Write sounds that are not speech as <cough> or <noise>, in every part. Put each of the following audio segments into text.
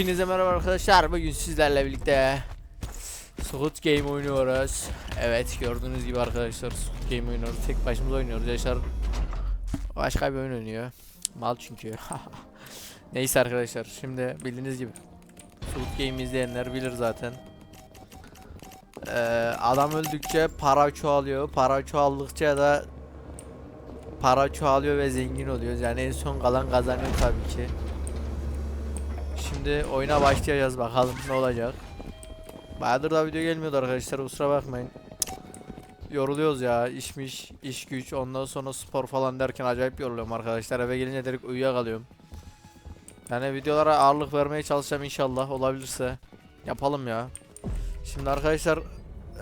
Hepinize merhaba arkadaşlar. Bugün sizlerle birlikte Squid Game oynuyoruz. Evet gördüğünüz gibi arkadaşlar Squid Game oynuyoruz. Tek başımıza oynuyoruz. Yaşar başka bir oyun oynuyor. Mal çünkü. <laughs> Neyse arkadaşlar şimdi bildiğiniz gibi Squid Game izleyenler bilir zaten. Ee, adam öldükçe para çoğalıyor. Para çoğaldıkça da para çoğalıyor ve zengin oluyoruz. Yani en son kalan kazanıyor tabii ki. Şimdi oyuna başlayacağız bakalım ne olacak. Bayağıdır da video gelmiyordu arkadaşlar kusura bakmayın. Yoruluyoruz ya işmiş, iş güç ondan sonra spor falan derken acayip yoruluyorum arkadaşlar. Eve gelince direkt uyuyakalıyorum. Yani videolara ağırlık vermeye çalışacağım inşallah olabilirse. Yapalım ya. Şimdi arkadaşlar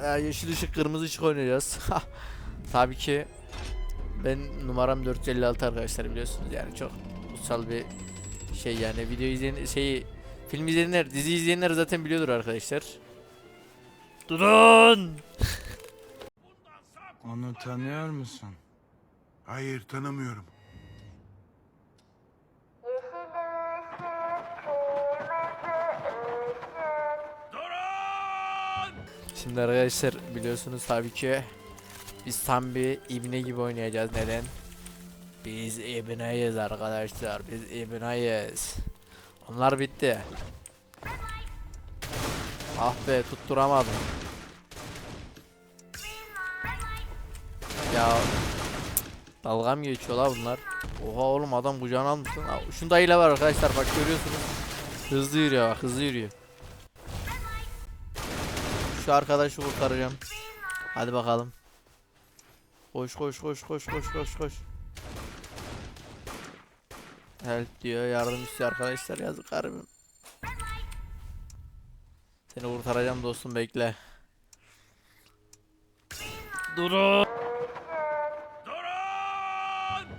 e, yeşil ışık kırmızı ışık oynayacağız. <laughs> Tabii ki ben numaram 456 arkadaşlar biliyorsunuz yani çok kutsal bir şey yani video izleyen şeyi film izleyenler dizi izleyenler zaten biliyordur arkadaşlar. Durun. <laughs> Onu tanıyor musun? Hayır tanımıyorum. Şimdi arkadaşlar biliyorsunuz tabii ki biz tam bir ibne gibi oynayacağız neden? Biz ibneyiz arkadaşlar biz ibneyiz. Onlar bitti. Ah be tutturamadım. Ya dalga mı geçiyor la bunlar? Oha oğlum adam kucağına almış lan. Şunda hile var arkadaşlar bak görüyorsunuz. Hızlı yürüyor bak hızlı yürüyor. Şu arkadaşı kurtaracağım. Hadi bakalım. Koş koş koş koş koş koş koş. Help diyor yardım istiyor arkadaşlar yazık garibim. Seni kurtaracağım dostum bekle. Durun.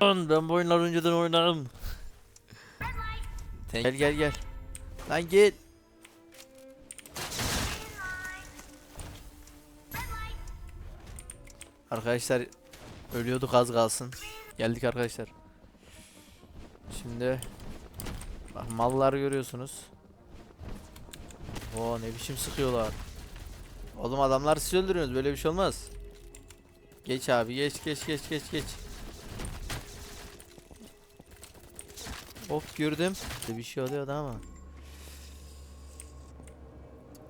Durun. Ben bu oyunları önceden oynarım. Gel gel gel. Lan git. Arkadaşlar ölüyorduk az kalsın. Geldik arkadaşlar. Şimdi bak malları görüyorsunuz. Oo ne biçim sıkıyorlar. Oğlum adamlar siz öldürüyorsunuz böyle bir şey olmaz. Geç abi geç geç geç geç geç. Hop gördüm. Bir şey oluyordu ama.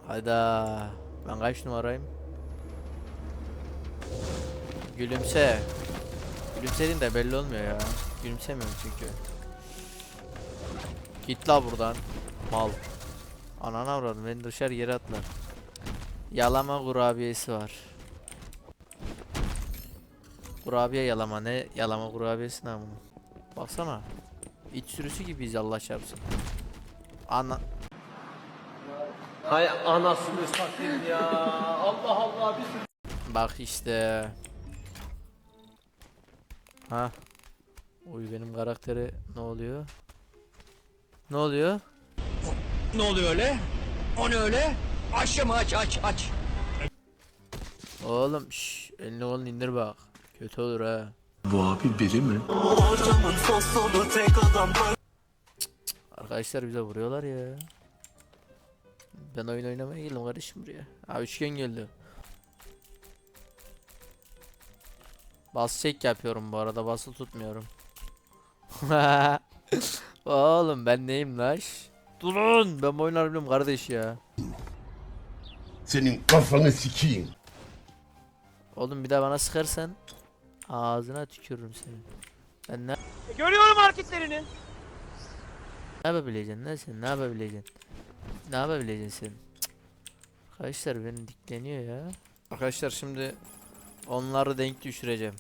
Hayda. Ben kaç numarayım? Gülümse. Gülümsedin de belli olmuyor ya. Gülümsemiyorum çünkü. Git la buradan. Mal. Anana avradım beni dışarı yere atlar. Yalama kurabiyesi var. Kurabiye yalama ne yalama kurabiyesi ne amına. Baksana. İç sürüsü gibiyiz Allah çarpsın. Ana Hay anasını satayım ya. Allah Allah bir sürü Bak işte. Ha. Oy benim karakteri ne oluyor? Ne oluyor? Ne oluyor öyle? O ne öyle? Aç mı aç aç aç. Oğlum şş, elini kolunu indir bak. Kötü olur ha. Bu abi biri mi? Arkadaşlar bize vuruyorlar ya. Ben oyun oynamaya geldim kardeşim buraya. Ha üçgen geldi. Bas çek yapıyorum bu arada basılı tutmuyorum. <laughs> Oğlum ben neyim laş? Durun ben bu oyunları biliyorum kardeş ya. Senin kafanı sikeyim. Oğlum bir daha bana sıkarsan ağzına tükürürüm seni. Ben ne, Görüyorum hareketlerini. ne yapabileceksin lan sen ne yapabileceksin? Ne yapabileceksin sen? Cık. Arkadaşlar beni dikleniyor ya. Arkadaşlar şimdi onları denk düşüreceğim.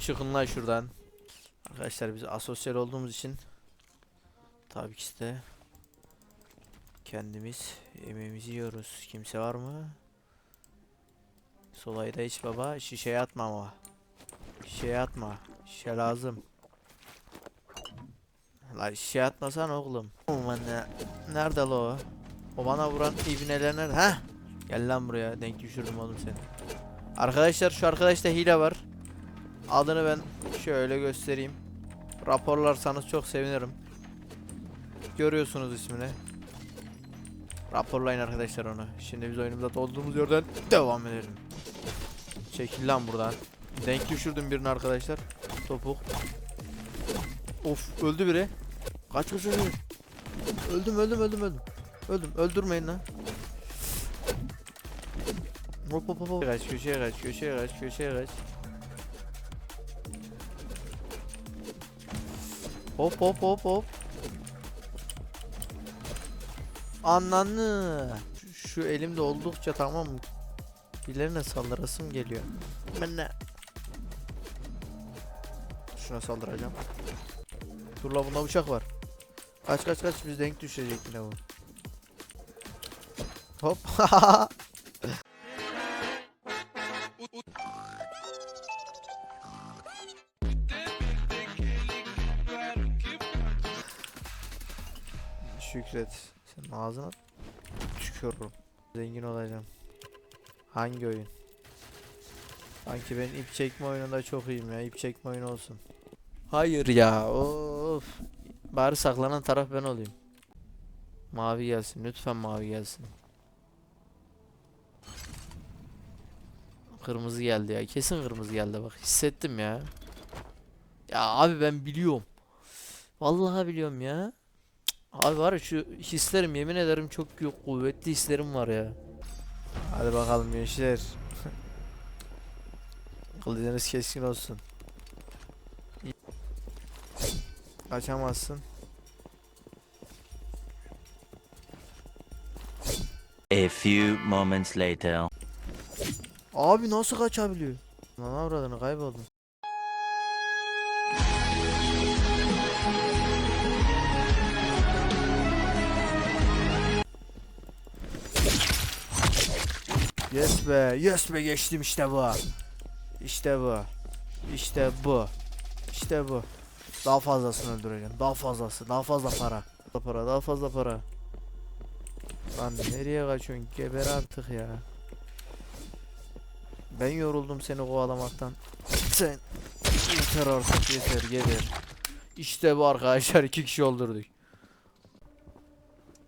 Çıkın lan şuradan. Arkadaşlar biz asosyal olduğumuz için tabii ki de kendimiz yemeğimizi yiyoruz. Kimse var mı? Solayda iç baba. Şişeye atma ama. Şişeye atma. Şişe lazım. La şişeye atmasan oğlum. Aman ne? Nerede la? O bana vuran ibneler nerede? Heh. Gel lan buraya. Denk düşürdüm oğlum seni. Arkadaşlar şu arkadaşta hile var. Adını ben şöyle göstereyim. Raporlarsanız çok sevinirim. Görüyorsunuz ismini. Raporlayın arkadaşlar onu. Şimdi biz oyunumuza olduğumuz yerden devam edelim. Çekil lan buradan. Denk düşürdüm birini arkadaşlar. Topuk. Of öldü biri. Kaç kaç kaç. Öldüm öldüm öldüm öldüm. Öldüm öldürmeyin lan. Hop hop hop. Kaç köşeye kaç köşeye kaç köşeye kaç. Hop hop hop hop. Ananı. Şu, elimde oldukça tamam mı? Birilerine saldırasım geliyor. Ben ne? Şuna saldıracağım. Dur la bunda bıçak var. Kaç kaç kaç biz denk düşecek yine bu. Hop. <laughs> Şükret. Senin ağzına tükürürüm. Zengin olacağım. Hangi oyun? Sanki ben ip çekme oyununda çok iyiyim ya. İp çekme oyunu olsun. Hayır ya. Of. Bari saklanan taraf ben olayım. Mavi gelsin. Lütfen mavi gelsin. Kırmızı geldi ya. Kesin kırmızı geldi bak. Hissettim ya. Ya abi ben biliyorum. Vallahi biliyorum ya. Abi var ya şu hislerim yemin ederim çok kuvvetli hislerim var ya. Hadi bakalım gençler. <laughs> Kılıcınız keskin olsun. <laughs> Kaçamazsın. A few moments later. Abi nasıl kaçabiliyor? Lan avradını kayboldum. Yes be, yes be geçtim işte bu. İşte bu. İşte bu. İşte bu. Daha fazlasını öldüreceğim. Daha fazlası, daha fazla para. Daha para, daha fazla para. Lan nereye kaçıyorsun? Geber artık ya. Ben yoruldum seni kovalamaktan. Sen yeter artık yeter geber. İşte bu arkadaşlar iki kişi öldürdük.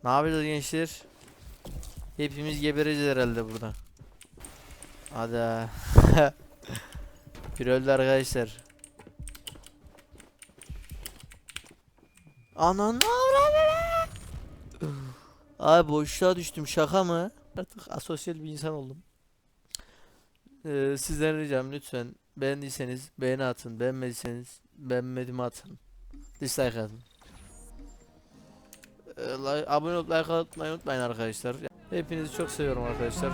Ne yapacağız gençler? Hepimiz gebereceğiz herhalde burada. Hadi. <laughs> Bir öldü arkadaşlar. Ananı avradını. Abi boşluğa düştüm şaka mı? Artık asosyal bir insan oldum. Ee, sizden ricam lütfen beğendiyseniz beğeni atın, beğenmediyseniz beğenmedim atın. Dislike atın. Ee, like- abone olup like atmayı unutmayın arkadaşlar. Hepinizi çok seviyorum arkadaşlar.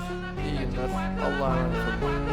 İyi günler. Allah'a emanet olun.